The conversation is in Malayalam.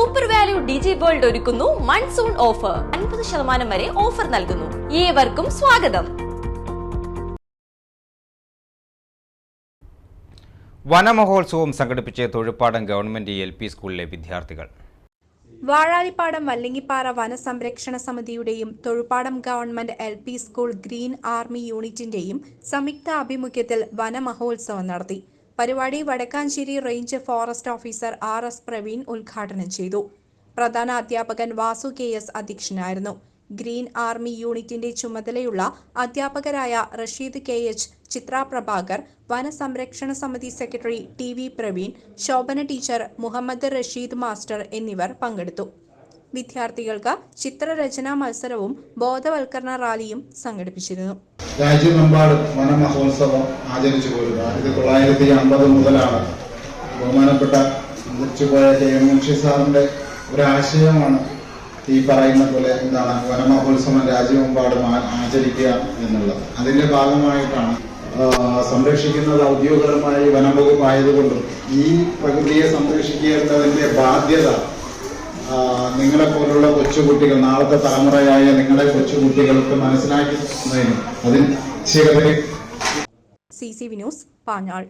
സൂപ്പർ വാല്യൂ ഡിജി വേൾഡ് ഒരുക്കുന്നു. മൺസൂൺ ഓഫർ അൻപത് ശതമാനം വരെ ഓഫർ നൽകുന്നു. ഏവർക്കും സ്വാഗതം. വനമഹോത്സവം സംഘടിപ്പിച്ച് തൊഴുപ്പാടം ഗവൺമെന്റ് എൽ പി സ്കൂളിലെ വിദ്യാർത്ഥികൾ. വാഴാലിപ്പാടം വല്ലിങ്ങിപ്പാറ വനസംരക്ഷണ സമിതിയുടെയും Thozhuppadam government L P school green army യൂണിറ്റിന്റെയും സംയുക്ത ആഭിമുഖ്യത്തിൽ വനമഹോത്സവം നടത്തി. പരിപാടി Vadakkanchery range forest officer R S Praveen ഉദ്ഘാടനം ചെയ്തു. പ്രധാന അധ്യാപകൻ വാസു കെ എസ് അധ്യക്ഷനായിരുന്നു. ഗ്രീൻ ആർമി യൂണിറ്റിന്റെ ചുമതലയുള്ള അധ്യാപകരായ റഷീദ് കെ എച്ച് ചിത്ര പ്രഭാകർ വനസംരക്ഷണ സമിതി secretary T V Praveen Shobhana teacher Muhammad Rasheed master എന്നിവർ പങ്കെടുത്തു. വിദ്യാർത്ഥികൾക്ക് ചിത്രരചനാ മത്സരവും ബോധവൽക്കരണ റാലിയും സംഘടിപ്പിച്ചിരുന്നു. രാജ്യമെമ്പാടും വനമഹോത്സവം ആചരിച്ചു പോരുക ആയിരത്തി തൊള്ളായിരത്തി അമ്പത് മുതലാണ്. ബഹുമാനപ്പെട്ട മരിച്ചുപോയ കെ എം മുൻഷി സാറിന്റെ ഒരു ആശയമാണ് ഈ പറയുന്ന പോലെ എന്താണ് വനമഹോത്സവം രാജ്യമെമ്പാടും ആചരിക്കുക എന്നുള്ളത്. അതിന്റെ ഭാഗമായിട്ടാണ് സംരക്ഷിക്കുന്നത് ഔദ്യോഗികമായി വനം ഈ പ്രകൃതിയെ സംരക്ഷിക്കേണ്ടതിന്റെ ബാധ്യത നിങ്ങളെ പോലുള്ള കൊച്ചുകുട്ടികൾ നാളത്തെ തലമുറയായ നിങ്ങളെ കൊച്ചുകുട്ടികൾക്ക് മനസ്സിലാക്കി അതിന് ശിവരെ സി സി വിനോസ് പാഞ്ഞാൾ.